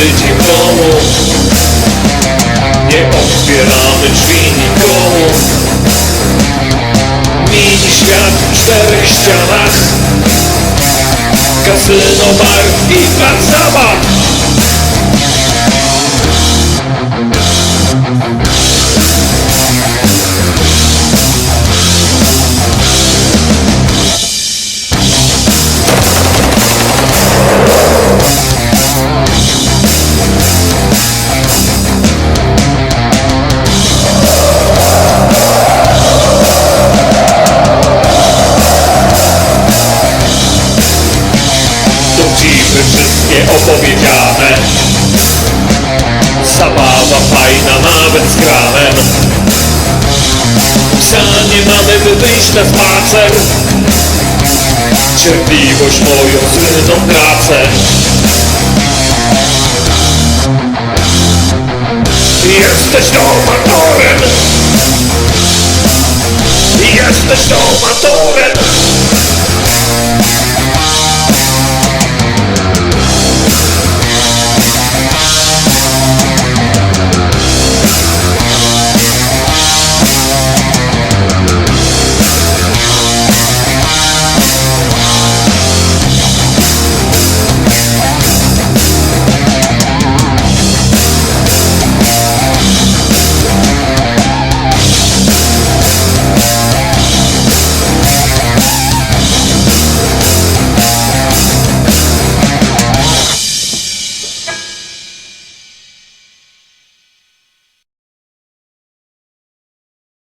tydzień w domu Nie otwieramy drzwi nikomu. Mini świat w czterech ścianach. Kasyno, bar i plac zabaw opowiedziane Zabawa fajna nawet z granem Psa nie mamy by wyjść na spacer. Cierpliwość moją słynną pracę Jesteś domatorem Jesteś domatorem